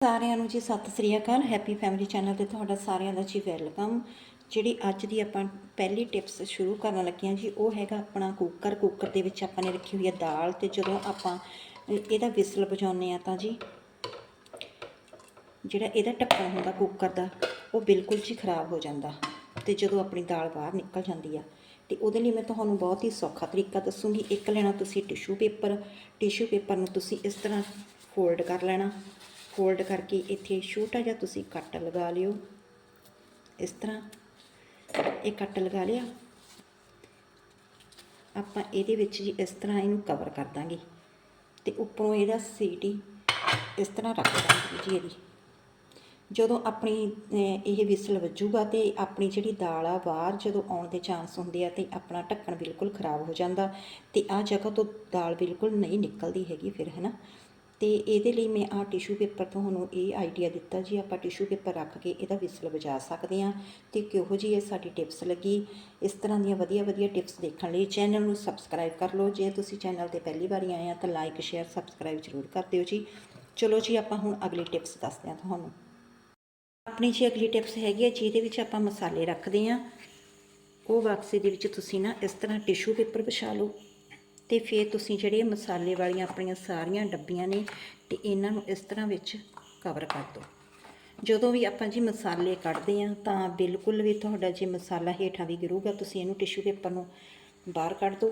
ਸਾਰਿਆਂ ਨੂੰ ਜੀ ਸਤਿ ਸ੍ਰੀ ਅਕਾਲ। ਹੈਪੀ ਫੈਮਿਲੀ ਚੈਨਲ ਤੇ ਤੁਹਾਡਾ ਸਾਰਿਆਂ ਦਾ ਜੀ ਵੈਲਕਮ। ਜਿਹੜੀ ਅੱਜ ਦੀ ਆਪਾਂ ਪਹਿਲੀ ਟਿਪਸ ਸ਼ੁਰੂ ਕਰਨ ਲੱਗੀਆਂ ਜੀ, ਉਹ ਹੈਗਾ ਆਪਣਾ ਕੁੱਕਰ ਕੁੱਕਰ ਦੇ ਵਿੱਚ ਆਪਾਂ ਨੇ ਰੱਖੀ ਹੋਈ ਹੈ ਦਾਲ ਤੇ ਜਦੋਂ ਆਪਾਂ ਇਹਦਾ ਵਿਸਲ ਵਜਾਉਂਦੇ ਆ ਤਾਂ ਜੀ, ਜਿਹੜਾ ਇਹਦਾ ਢੱਕਣ ਹੁੰਦਾ ਕੁੱਕਰ ਦਾ, ਉਹ ਬਿਲਕੁਲ ਜੀ ਖਰਾਬ ਹੋ ਜਾਂਦਾ ਤੇ ਜਦੋਂ ਆਪਣੀ ਦਾਲ ਬਾਹਰ ਨਿਕਲ ਜਾਂਦੀ ਆ, ਤੇ ਉਹਦੇ ਲਈ ਮੈਂ ਤੁਹਾਨੂੰ ਬਹੁਤ ਹੀ ਸੌਖਾ ਤਰੀਕਾ ਦੱਸੂਗੀ। ਇੱਕ ਲੈਣਾ ਤੁਸੀਂ ਟਿਸ਼ੂ ਪੇਪਰ ਟਿਸ਼ੂ ਪੇਪਰ ਨੂੰ ਤੁਸੀਂ ਇਸ ਤਰ੍ਹਾਂ ਫੋਲਡ ਕਰ ਲੈਣਾ। ਫੋਲਡ ਕਰਕੇ ਇੱਥੇ ਛੋਟਾ ਜਿਹਾ ਤੁਸੀਂ ਕੱਟ ਲਗਾ ਲਿਓ। ਇਸ ਤਰ੍ਹਾਂ ਇਹ ਕੱਟ ਲਗਾ ਲਿਆ। ਆਪਾਂ ਇਹਦੇ ਵਿੱਚ ਜੀ ਇਸ ਤਰ੍ਹਾਂ ਇਹਨੂੰ ਕਵਰ ਕਰ ਦਾਂਗੇ ਤੇ ਉੱਪਰੋਂ ਇਹਦਾ ਸੀਟੀ ਇਸ ਤਰ੍ਹਾਂ ਰੱਖ ਦਾਂਗੇ ਜੀ ਇਹਦੀ। ਜਦੋਂ ਆਪਣੀ ਇਹ ਵਿਸਲ ਵੱਜੂਗਾ ਤੇ ਆਪਣੀ ਜਿਹੜੀ ਦਾਲ ਆ, ਬਾਹਰ ਜਦੋਂ ਆਉਣ ਦੇ ਚਾਂਸ ਹੁੰਦੇ ਆ ਤੇ ਆਪਣਾ ਢੱਕਣ ਬਿਲਕੁਲ ਖਰਾਬ ਹੋ ਜਾਂਦਾ ਤੇ ਆ ਜਗ੍ਹਾ ਤੋਂ ਦਾਲ ਬਿਲਕੁਲ ਨਹੀਂ ਨਿਕਲਦੀ ਹੈਗੀ ਫਿਰ ਹੈ ਅਤੇ ਇਹਦੇ ਲਈ ਮੈਂ ਆਹ ਟਿਸ਼ੂ ਪੇਪਰ ਤੁਹਾਨੂੰ ਇਹ ਆਈਡੀਆ ਦਿੱਤਾ ਜੀ, ਆਪਾਂ ਟਿਸ਼ੂ ਪੇਪਰ ਰੱਖ ਕੇ ਇਹਦਾ ਵਿਸਲ ਵਜਾ ਸਕਦੇ ਹਾਂ ਤੇ ਕਿਹੋ ਜੀ ਇਹ ਸਾਡੀ ਟਿਪਸ ਲੱਗੀ। ਇਸ ਤਰ੍ਹਾਂ ਦੀਆਂ ਵਧੀਆ ਵਧੀਆ ਟਿਪਸ ਦੇਖਣ ਲਈ ਚੈਨਲ ਨੂੰ ਸਬਸਕ੍ਰਾਈਬ ਕਰ ਲਓ। ਜੇ ਤੁਸੀਂ ਚੈਨਲ ਤੇ ਪਹਿਲੀ ਵਾਰੀ ਆਏ ਆ ਤਾਂ ਲਾਈਕ ਸ਼ੇਅਰ ਸਬਸਕ੍ਰਾਈਬ ਜ਼ਰੂਰ ਕਰ ਦਿਓ ਜੀ। ਚਲੋ ਜੀ, ਆਪਾਂ ਹੁਣ ਅਗਲੀ ਟਿਪਸ ਦੱਸਦੇ ਹਾਂ ਤੁਹਾਨੂੰ। ਆਪਣੀ ਜੀ ਅਗਲੀ ਟਿਪਸ ਹੈਗੀ ਹੈ ਜਿਹਦੇ ਵਿੱਚ ਆਪਾਂ ਮਸਾਲੇ ਰੱਖਦੇ ਹਾਂ। ਉਹ ਬਕਸੇ ਦੇ ਵਿੱਚ ਤੁਸੀਂ ਨਾ ਇਸ ਤਰ੍ਹਾਂ ਟਿਸ਼ੂ ਪੇਪਰ ਵਿਛਾ ਲਓ। ਤੇ ਫਿਰ ਤੁਸੀਂ ਜਿਹੜੇ ਮਸਾਲੇ ਵਾਲੀਆਂ ਆਪਣੀਆਂ ਸਾਰੀਆਂ ਡੱਬੀਆਂ ਨੇ ਤੇ ਇਹਨਾਂ ਨੂੰ ਇਸ ਤਰ੍ਹਾਂ ਵਿੱਚ ਕਵਰ ਕਰ ਦਿਓ। ਜਦੋਂ ਵੀ ਆਪਾਂ ਜੀ ਮਸਾਲੇ ਕੱਢਦੇ ਆ ਤਾਂ ਬਿਲਕੁਲ ਵੀ ਤੁਹਾਡਾ ਜੇ ਮਸਾਲਾ ਹੇਠਾਂ ਵੀ ਗਿਰੂਗਾ ਤੁਸੀਂ ਇਹਨੂੰ ਟਿਸ਼ੂ ਪੇਪਰ ਨੂੰ ਬਾਹਰ ਕੱਢ ਦਿਓ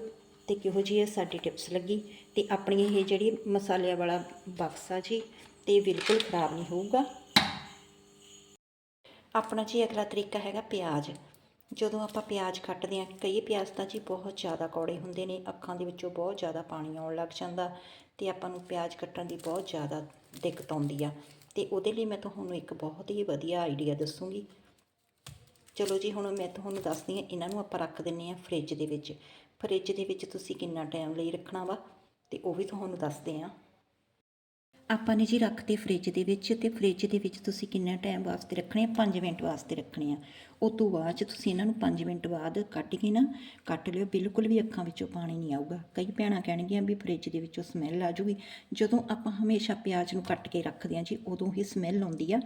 ਤੇ ਕਿਹੋ ਜੀ ਇਹ ਸਾਡੀ ਟਿਪਸ ਲੱਗੀ ਤੇ ਆਪਣੀ ਇਹ ਜਿਹੜੀ ਮਸਾਲਿਆਂ ਵਾਲਾ ਬਕਸਾ ਜੀ ਤੇ ਬਿਲਕੁਲ ਖਰਾਬ ਨਹੀਂ ਹੋਊਗਾ। ਆਪਣਾ ਜੀ ਅਗਲਾ ਤਰੀਕਾ ਹੈਗਾ ਪਿਆਜ਼। ਜਦੋਂ ਆਪਾਂ ਪਿਆਜ਼ ਕੱਟਦੇ ਹਾਂ, ਕਈ ਪਿਆਜ਼ ਤਾਂ ਜੀ ਬਹੁਤ ਜ਼ਿਆਦਾ ਕੌੜੇ ਹੁੰਦੇ ਨੇ, ਅੱਖਾਂ ਦੇ ਵਿੱਚੋਂ ਬਹੁਤ ਜ਼ਿਆਦਾ ਪਾਣੀ ਆਉਣ ਲੱਗ ਜਾਂਦਾ ਤੇ ਆਪਾਂ ਨੂੰ ਪਿਆਜ਼ ਕੱਟਣ ਦੀ ਬਹੁਤ ਜ਼ਿਆਦਾ ਦਿੱਕਤ ਆਉਂਦੀ ਆ। ਤੇ ਉਹਦੇ ਲਈ ਮੈਂ ਤੁਹਾਨੂੰ ਇੱਕ ਬਹੁਤ ਹੀ ਵਧੀਆ ਆਈਡੀਆ ਦੱਸੂਗੀ। ਚਲੋ ਜੀ, ਹੁਣ ਮੈਂ ਤੁਹਾਨੂੰ ਦੱਸਦੀ ਹਾਂ, ਇਹਨਾਂ ਨੂੰ ਆਪਾਂ ਰੱਖ ਦਿੰਨੇ ਆ ਫ੍ਰਿਜ ਦੇ ਵਿੱਚ। ਫ੍ਰਿਜ ਦੇ ਵਿੱਚ ਤੁਸੀਂ ਕਿੰਨਾ ਟਾਈਮ ਲਈ ਰੱਖਣਾ ਵਾ, ਤੇ ਉਹ ਵੀ ਤੁਹਾਨੂੰ ਦੱਸਦੇ ਆ ਆਪਾਂ ਨੇ ਜੀ ਰੱਖਤੇ ਫ੍ਰਿਜ ਦੇ ਵਿੱਚ ਤੇ ਫ੍ਰਿਜ ਦੇ ਵਿੱਚ ਤੁਸੀਂ ਕਿੰਨਾ ਟਾਈਮ ਵਾਸਤੇ ਰੱਖਣੇ ਆ? 5 ਮਿੰਟ ਵਾਸਤੇ ਰੱਖਣੇ ਆ। ਉਸ ਤੋਂ ਬਾਅਦ ਚ ਤੁਸੀਂ ਇਹਨਾਂ ਨੂੰ 5 ਮਿੰਟ ਬਾਅਦ ਕੱਟ ਕੇ ਨਾ ਕੱਟ ਲਿਓ। ਬਿਲਕੁਲ ਵੀ ਅੱਖਾਂ ਵਿੱਚੋਂ ਪਾਣੀ ਨਹੀਂ ਆਊਗਾ। ਕਈ ਭੈਣਾਂ ਕਹਿਣਗੀਆਂ ਵੀ ਫ੍ਰਿਜ ਦੇ ਵਿੱਚੋਂ ਸਮੈਲ ਆ ਜੂਗੀ ਜਦੋਂ ਆਪਾਂ ਹਮੇਸ਼ਾ ਪਿਆਜ਼ ਨੂੰ ਕੱਟ ਕੇ ਰੱਖਦੇ ਆ ਜੀ, ਉਦੋਂ ਹੀ ਸਮੈਲ ਆਉਂਦੀ ਆ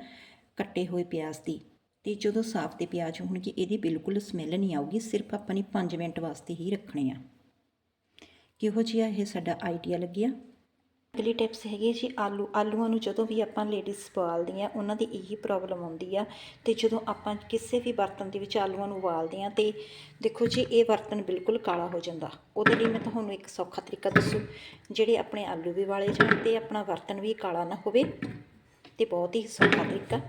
ਕੱਟੇ ਹੋਏ ਪਿਆਜ਼ ਦੀ। ਤੇ ਜਦੋਂ ਸਾਫ਼ ਤੇ ਪਿਆਜ਼ ਹੋਣਗੇ, ਇਹਦੀ ਬਿਲਕੁਲ ਸਮੈਲ ਨਹੀਂ ਆਊਗੀ। ਸਿਰਫ ਆਪਾਂ ਨੇ 5 ਮਿੰਟ ਵਾਸਤੇ ਹੀ ਰੱਖਣੇ ਆ। ਕਿਹੋ ਜਿਹਾ ਇਹ ਸਾਡਾ ਆਈਡੀਆ ਲੱਗਿਆ? ਅਗਲੀ ਟਿਪਸ ਹੈਗੀ ਹੈ ਜੀ, ਆਲੂ, ਆਲੂਆਂ ਨੂੰ ਜਦੋਂ ਵੀ ਆਪਾਂ ਲੇਡੀਜ਼ ਉਬਾਲਦੇ ਆ ਉਹਨਾਂ ਦੀ ਇਹੀ ਪ੍ਰੋਬਲਮ ਆਉਂਦੀ ਆ ਤੇ ਜਦੋਂ ਆਪਾਂ ਕਿਸੇ ਵੀ ਬਰਤਨ ਦੇ ਵਿੱਚ ਆਲੂਆਂ ਨੂੰ ਉਬਾਲਦੇ ਆ ਤੇ ਦੇਖੋ ਜੀ, ਇਹ ਬਰਤਨ ਬਿਲਕੁਲ ਕਾਲਾ ਹੋ ਜਾਂਦਾ। ਉਹਦੇ ਲਈ ਮੈਂ ਤੁਹਾਨੂੰ ਇੱਕ ਸੌਖਾ ਤਰੀਕਾ ਦੱਸੂ, ਜਿਹੜੇ ਆਪਣੇ ਆਲੂ ਵੀ ਵਾਲੇ ਜਾਣ ਤੇ ਆਪਣਾ ਬਰਤਨ ਵੀ ਕਾਲਾ ਨਾ ਹੋਵੇ, ਤੇ ਬਹੁਤ ਹੀ ਸੌਖਾ ਤਰੀਕਾ।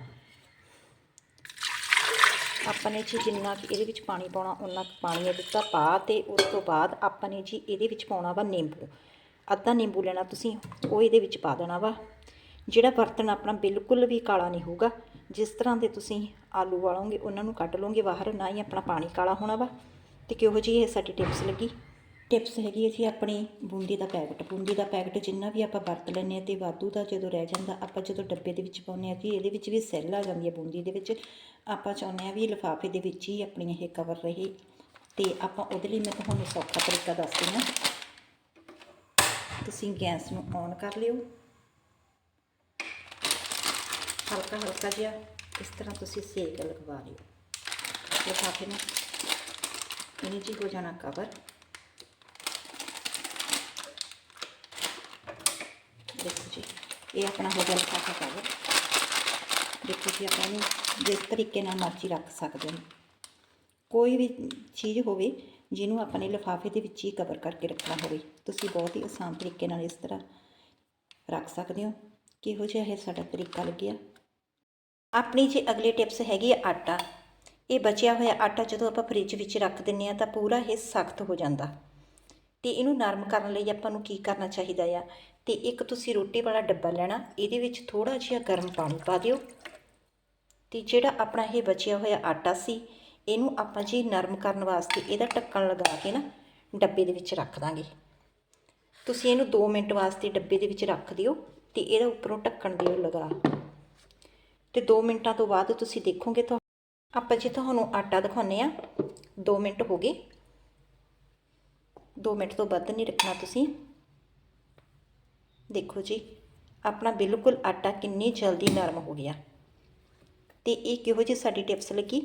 ਆਪਾਂ ਨੇ ਜੀ ਜਿੰਨਾ ਕਿ ਇਹਦੇ ਵਿੱਚ ਪਾਣੀ ਪਾਉਣਾ ਉਨਾ ਕੁ ਪਾਣੀ ਇਹ ਦਿੱਤਾ ਪਾ ਤੇ ਉਸ ਤੋਂ ਬਾਅਦ ਆਪਾਂ ਨੇ ਜੀ ਇਹਦੇ ਵਿੱਚ ਪਾਉਣਾ ਵਾ ਨਿੰਬੂ। ਅੱਧਾ ਨਿੰਬੂ ਲੈਣਾ ਤੁਸੀਂ, ਉਹ ਇਹਦੇ ਵਿੱਚ ਪਾ ਦੇਣਾ ਵਾ। ਜਿਹੜਾ ਬਰਤਨ ਆਪਣਾ ਬਿਲਕੁਲ ਵੀ ਕਾਲਾ ਨਹੀਂ ਹੋਊਗਾ, ਜਿਸ ਤਰ੍ਹਾਂ ਦੇ ਤੁਸੀਂ ਆਲੂ ਵਾਲੋਗੇ, ਉਹਨਾਂ ਨੂੰ ਕੱਢ ਲਓਗੇ ਬਾਹਰ, ਨਾ ਹੀ ਆਪਣਾ ਪਾਣੀ ਕਾਲਾ ਹੋਣਾ ਵਾ। ਤੇ ਕਿਹੋ ਜੀ ਇਹ ਸਾਡੀ ਟਿਪਸ ਲੱਗੀ? ਟਿਪਸ ਹੈਗੀ ਅਸੀਂ ਆਪਣੀ ਬੂੰਦੀ ਦਾ ਪੈਕਟ। ਬੂੰਦੀ ਦਾ ਪੈਕਟ ਜਿੰਨਾ ਵੀ ਆਪਾਂ ਵਰਤ ਲੈਂਦੇ ਹਾਂ ਤੇ ਵਾਧੂ ਦਾ ਜਦੋਂ ਰਹਿ ਜਾਂਦਾ, ਆਪਾਂ ਜਦੋਂ ਡੱਬੇ ਦੇ ਵਿੱਚ ਪਾਉਂਦੇ ਹਾਂ ਕਿ ਇਹਦੇ ਵਿੱਚ ਵੀ ਸੈੱਲ ਆ ਜਾਂਦੀ ਹੈ ਬੂੰਦੀ ਦੇ ਵਿੱਚ। ਆਪਾਂ ਚਾਹੁੰਦੇ ਹਾਂ ਵੀ ਲਿਫਾਫੇ ਦੇ ਵਿੱਚ ਹੀ ਆਪਣੀ ਇਹ ਕਵਰ ਰਹੇ। ਤੇ ਆਪਾਂ ਉਹਦੇ ਲਈ ਮੈਂ ਤੁਹਾਨੂੰ ਸੌਖਾ ਤਰੀਕਾ ਦੱਸਦੀ ਹਾਂ। ਤੁਸੀਂ ਗੈਸ ਨੂੰ ਔਨ ਕਰ ਲਿਓ। ਹਲਕਾ ਹਲਕਾ ਜਿਹਾ ਇਸ ਤਰ੍ਹਾਂ ਤੁਸੀਂ ਸੇਕ ਲਗਵਾ ਲਿਓ। ਲਿਫਾਫੇ ਨੂੰ ਇਹਨੇ ਜੀ ਹੋ ਜਾਣਾ ਕਵਰ ਦੇਖੋ ਜੀ, ਇਹ ਆਪਣਾ ਹੋ ਗਿਆ ਲਿਫਾਫਾ ਕਵਰ ਦੇਖੋ ਜੀ, ਆਪਾਂ ਇਹਨੂੰ ਜਿਸ ਤਰੀਕੇ ਨਾਲ ਮਰਜ਼ੀ ਰੱਖ ਸਕਦੇ ਹਾਂ। ਕੋਈ ਵੀ ਚੀਜ਼ ਹੋਵੇ ਜਿਹਨੂੰ ਆਪਾਂ ਨੇ ਲਿਫਾਫੇ ਦੇ ਵਿੱਚ ਹੀ ਕਵਰ ਕਰਕੇ ਰੱਖਣਾ ਹੋਵੇ। ਤੁਸੀਂ ਬਹੁਤ ਹੀ ਆਸਾਨ ਤਰੀਕੇ ਨਾਲ ਇਸ ਤਰ੍ਹਾਂ ਰੱਖ ਸਕਦੇ ਹੋ। ਕਿਹੋ ਜਿਹਾ ਇਹ ਸਾਡਾ ਤਰੀਕਾ ਲੱਗਿਆ? ਆਪਣੀ ਜੇ ਅਗਲੀ ਟਿਪਸ ਹੈਗੀ ਹੈ ਆਟਾ। ਇਹ ਬਚਿਆ ਹੋਇਆ ਆਟਾ ਜਦੋਂ ਆਪਾਂ ਫ੍ਰਿਜ ਵਿੱਚ ਰੱਖ ਦਿੰਨੇ ਆ ਤਾਂ ਪੂਰਾ ਇਹ ਸਖਤ ਹੋ ਜਾਂਦਾ। ਤੇ ਇਹਨੂੰ ਨਰਮ ਕਰਨ ਲਈ ਆਪਾਂ ਨੂੰ ਕੀ ਕਰਨਾ ਚਾਹੀਦਾ ਆ? ਤੇ ਇੱਕ ਤੁਸੀਂ ਰੋਟੀ ਵਾਲਾ ਡੱਬਾ ਲੈਣਾ, ਇਹਦੇ ਵਿੱਚ ਥੋੜਾ ਜਿਹਾ ਗਰਮ ਪਾਣੀ ਪਾ ਦਿਓ। ਤੇ ਜਿਹੜਾ ਆਪਣਾ ਇਹ ਬਚਿਆ ਹੋਇਆ ਆਟਾ ਸੀ ਇਹਨੂੰ ਆਪਾਂ ਜੀ ਨਰਮ ਕਰਨ ਵਾਸਤੇ ਇਹਦਾ ਢੱਕਣ ਲਗਾ ਕੇ ਨਾ ਡੱਬੇ ਦੇ ਵਿੱਚ ਰੱਖ ਦਾਂਗੇ। ਤੁਸੀਂ ਇਹਨੂੰ 2 ਮਿੰਟ ਵਾਸਤੇ ਡੱਬੇ ਦੇ ਵਿੱਚ ਰੱਖ ਦਿਓ ਤੇ ਇਹਦਾ ਉੱਪਰੋਂ ਢੱਕਣ ਦਿਓ ਲਗਾ। ਤੇ 2 ਮਿੰਟਾਂ ਤੋਂ ਬਾਅਦ ਤੁਸੀਂ ਦੇਖੋਗੇ ਤਾਂ ਆਪਾਂ ਜੀ ਤੁਹਾਨੂੰ ਆਟਾ ਦਿਖਾਉਂਦੇ ਆ 2 ਮਿੰਟ ਹੋ ਗਏ। 2 ਮਿੰਟ ਤੋਂ ਵੱਧ ਨਹੀਂ ਰੱਖਣਾ ਤੁਸੀਂ। ਦੇਖੋ ਜੀ, ਆਪਣਾ ਬਿਲਕੁਲ ਆਟਾ ਕਿੰਨੀ ਜਲਦੀ ਨਰਮ ਹੋ ਗਿਆ। ਤੇ ਇਹ ਕਿਹੋ ਜਿਹੀ ਸਾਡੀ ਟਿਪਸ ਲੱਗੀ?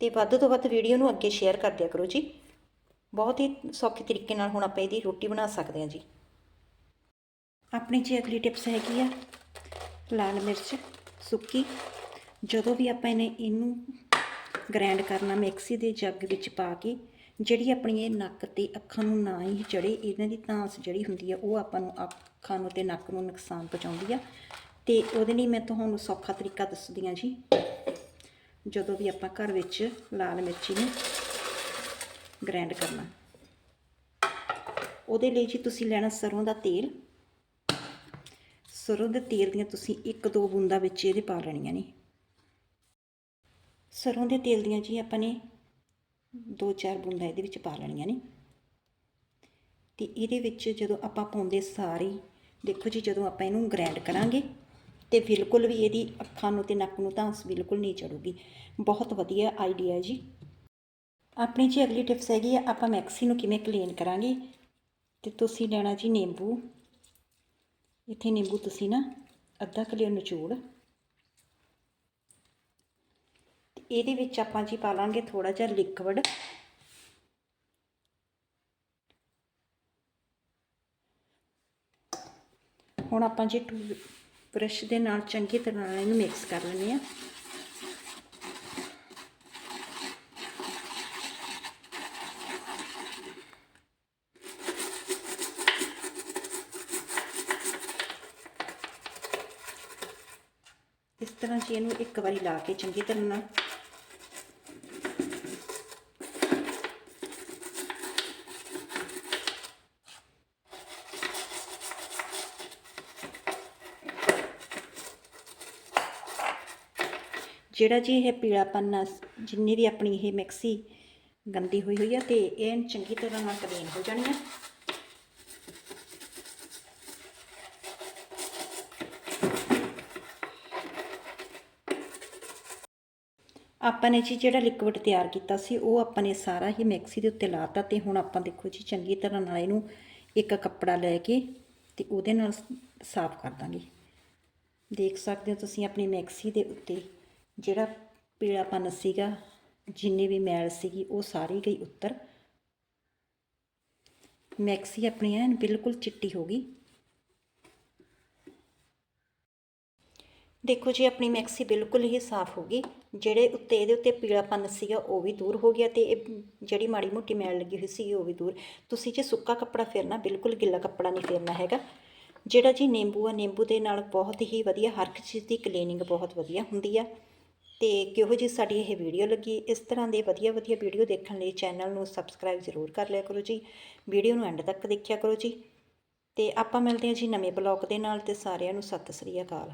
ਤੇ ਵੱਧ ਤੋਂ ਵੱਧ ਵੀਡੀਓ ਨੂੰ ਅੱਗੇ ਸ਼ੇਅਰ ਕਰ ਦਿਆ ਕਰੋ ਜੀ। ਬਹੁਤ ਹੀ ਸੌਖੇ ਤਰੀਕੇ ਨਾਲ ਹੁਣ ਆਪਾਂ ਇਹਦੀ ਰੋਟੀ ਬਣਾ ਸਕਦੇ ਹਾਂ ਜੀ। ਆਪਣੀ ਜੀ ਅਗਲੀ ਟਿਪਸ ਹੈਗੀ ਆ, ਲਾਲ ਮਿਰਚ ਸੁੱਕੀ। ਜਦੋਂ ਵੀ ਆਪਾਂ ਇਹਨੇ ਇਹਨੂੰ ਗ੍ਰਾਈਂਡ ਕਰਨਾ, ਮਿਕਸੀ ਦੇ ਜੱਗ ਵਿੱਚ ਪਾ ਕੇ, ਜਿਹੜੀ ਆਪਣੀ ਇਹ ਨੱਕ ਤੇ ਅੱਖਾਂ ਨੂੰ ਨਾ ਹੀ ਚੜੇ, ਇਹਨਾਂ ਦੀ ਤਾਂਸ ਜਿਹੜੀ ਹੁੰਦੀ ਆ, ਉਹ ਆਪਾਂ ਨੂੰ ਅੱਖਾਂ ਨੂੰ ਤੇ ਨੱਕ ਨੂੰ ਨੁਕਸਾਨ ਪਹੁੰਚਾਉਂਦੀ ਆ। ਤੇ ਉਹਦੇ ਲਈ ਮੈਂ ਤੁਹਾਨੂੰ ਸੌਖਾ ਤਰੀਕਾ ਦੱਸਦੀ ਆ ਜੀ। ਜਦੋਂ ਵੀ ਆਪਾਂ ਘਰ ਵਿੱਚ ਲਾਲ ਮਿਰਚੀ ਨੂੰ ਗ੍ਰਾਈਂਡ ਕਰਨਾ। ਉਹਦੇ ਲਈ ਜੀ ਤੁਸੀਂ ਲੈਣਾ ਸਰੋਂ ਦਾ ਤੇਲ। ਸਰੋਂ ਦੇ ਤੇਲ ਦੀਆਂ ਤੁਸੀਂ ਇੱਕ ਦੋ ਬੂੰਦਾਂ ਵਿੱਚ ਇਹਦੇ ਪਾ ਲੈਣੀਆਂ ਨੇ। ਸਰੋਂ ਦੇ ਤੇਲ ਦੀਆਂ ਜੀ ਆਪਾਂ ਨੇ ਦੋ ਚਾਰ ਬੂੰਦਾਂ ਇਹਦੇ ਵਿੱਚ ਪਾ ਲੈਣੀਆਂ ਨੇ। ਤੇ ਇਹਦੇ ਵਿੱਚ ਜਦੋਂ ਆਪਾਂ ਪਾਉਂਦੇ ਸਾਰੀ, ਦੇਖੋ ਜੀ ਜਦੋਂ ਆਪਾਂ ਇਹਨੂੰ ਗ੍ਰਾਈਂਡ ਕਰਾਂਗੇ ਤੇ ਬਿਲਕੁਲ ਵੀ ਇਹਦੀ ਅੱਖਾਂ ਨੂੰ ਤੇ ਨੱਕ ਨੂੰ ਤਾਂ ਬਿਲਕੁਲ ਨਹੀਂ ਚੜੂਗੀ। ਬਹੁਤ ਵਧੀਆ ਆਈਡੀਆ ਹੈ ਜੀ। ਆਪਣੀ ਜੀ ਅਗਲੀ ਟਿਪਸ ਹੈਗੀ ਆ, ਆਪਾਂ ਮੈਕਸੀ ਨੂੰ ਕਿਵੇਂ ਕਲੀਨ ਕਰਾਂਗੇ? ਤੇ ਤੁਸੀਂ ਲੈਣਾ ਜੀ ਨਿੰਬੂ। ਇੱਥੇ ਨਿੰਬੂ ਤੁਸੀਂ ਨਾ ਅੱਧਾ ਕਿਲੋ ਨਿਚੋੜ। ਤੇ ਇਹਦੇ ਵਿੱਚ ਆਪਾਂ ਜੀ ਪਾ ਲਾਂਗੇ ਥੋੜਾ ਜਿਹਾ ਲਿਕਵਿਡ ਹੁਣ ਆਪਾਂ ਜੀ ਬ੍ਰਸ਼ ਦੇ ਨਾਲ ਚੰਗੀ ਤਰ੍ਹਾਂ ਨਾਲ ਇਹਨੂੰ ਮਿਕਸ ਕਰ ਲੈਂਦੇ ਆ ਇਸ ਤਰ੍ਹਾਂ ਜੀ ਇਹਨੂੰ ਇੱਕ ਵਾਰੀ ਲਾ ਕੇ ਚੰਗੀ ਤਰ੍ਹਾਂ ਨਾਲ ਜਿਹੜਾ ਜੀ ਇਹ ਪੀਲਾਪਨ ਆ ਜਿੰਨੀ ਵੀ ਆਪਣੀ ਇਹ ਮਿਕਸੀ ਗੰਦੀ ਹੋਈ ਹੋਈ ਆ ਤੇ ਇਹ ਚੰਗੀ ਤਰ੍ਹਾਂ ਨਾਲ ਕਲੀਨ ਹੋ ਜਾਣੀ ਆ। ਆਪਾਂ ਨੇ ਜੀ ਜਿਹੜਾ ਲਿਕਵਿਡ ਤਿਆਰ ਕੀਤਾ ਸੀ, ਉਹ ਆਪਾਂ ਨੇ ਸਾਰਾ ਹੀ ਮਿਕਸੀ ਦੇ ਉੱਤੇ ਲਾਤਾ ਤੇ ਹੁਣ ਆਪਾਂ ਦੇਖੋ ਜੀ ਚੰਗੀ ਤਰ੍ਹਾਂ ਨਾਲ ਇਹਨੂੰ ਇੱਕ ਕੱਪੜਾ ਲੈ ਕੇ ਤੇ ਉਹਦੇ ਨਾਲ ਸਾਫ਼ ਕਰ ਦਾਂਗੇ। ਦੇਖ ਸਕਦੇ ਹੋ ਤੁਸੀਂ ਆਪਣੀ ਮਿਕਸੀ ਦੇ ਉੱਤੇ ਜਿਹੜਾ ਪੀਲਾਪਨ ਸੀਗਾ, ਜਿੰਨੀ ਵੀ ਮੈਲ ਸੀਗੀ, ਉਹ ਸਾਰੀ ਗਈ ਉੱਤਰ। ਮੈਕਸੀ ਆਪਣੀ ਐਨ ਬਿਲਕੁਲ ਚਿੱਟੀ ਹੋ ਗਈ। ਦੇਖੋ ਜੀ, ਆਪਣੀ ਮੈਕਸੀ ਬਿਲਕੁਲ ਹੀ ਸਾਫ਼ ਹੋ ਗਈ। ਜਿਹੜੇ ਉੱਤੇ ਇਹਦੇ ਉੱਤੇ ਪੀਲਾਪਨ ਸੀਗਾ, ਉਹ ਵੀ ਦੂਰ ਹੋ ਗਿਆ ਤੇ ਇਹ ਜਿਹੜੀ ਮਾੜੀ ਮੋਟੀ ਮੈਲ ਲੱਗੀ ਹੋਈ ਸੀ ਉਹ ਵੀ ਦੂਰ। ਤੁਸੀਂ ਜੇ ਸੁੱਕਾ ਕੱਪੜਾ ਫੇਰਨਾ, ਬਿਲਕੁਲ ਗਿੱਲਾ ਕੱਪੜਾ ਨਹੀਂ ਫੇਰਨਾ ਹੈਗਾ। ਜਿਹੜਾ ਜੀ ਨਿੰਬੂ ਆ, ਨਿੰਬੂ ਦੇ ਨਾਲ ਬਹੁਤ ਹੀ ਵਧੀਆ ਹਰ ਇੱਕ ਚੀਜ਼ ਦੀ ਕਲੀਨਿੰਗ ਬਹੁਤ ਵਧੀਆ ਹੁੰਦੀ ਆ। ਤੇ ਕਿਹੋ ਜੀ ਸਾਡੀ ਇਹ ਵੀਡੀਓ ਲੱਗੀ, ਇਸ ਤਰ੍ਹਾਂ ਦੇ ਵਧੀਆ ਵਧੀਆ ਵੀਡੀਓ ਦੇਖਣ ਲਈ ਚੈਨਲ ਨੂੰ ਸਬਸਕ੍ਰਾਈਬ ਜ਼ਰੂਰ ਕਰ ਲਿਆ ਕਰੋ ਜੀ। ਵੀਡੀਓ ਨੂੰ ਐਂਡ ਤੱਕ ਦੇਖਿਆ ਕਰੋ ਜੀ। ਤੇ ਆਪਾਂ ਮਿਲਦੇ ਹਾਂ ਜੀ ਨਵੇਂ ਬਲੌਗ ਦੇ ਨਾਲ, ਤੇ ਸਾਰਿਆਂ ਨੂੰ ਸਤਿ ਸ੍ਰੀ ਅਕਾਲ।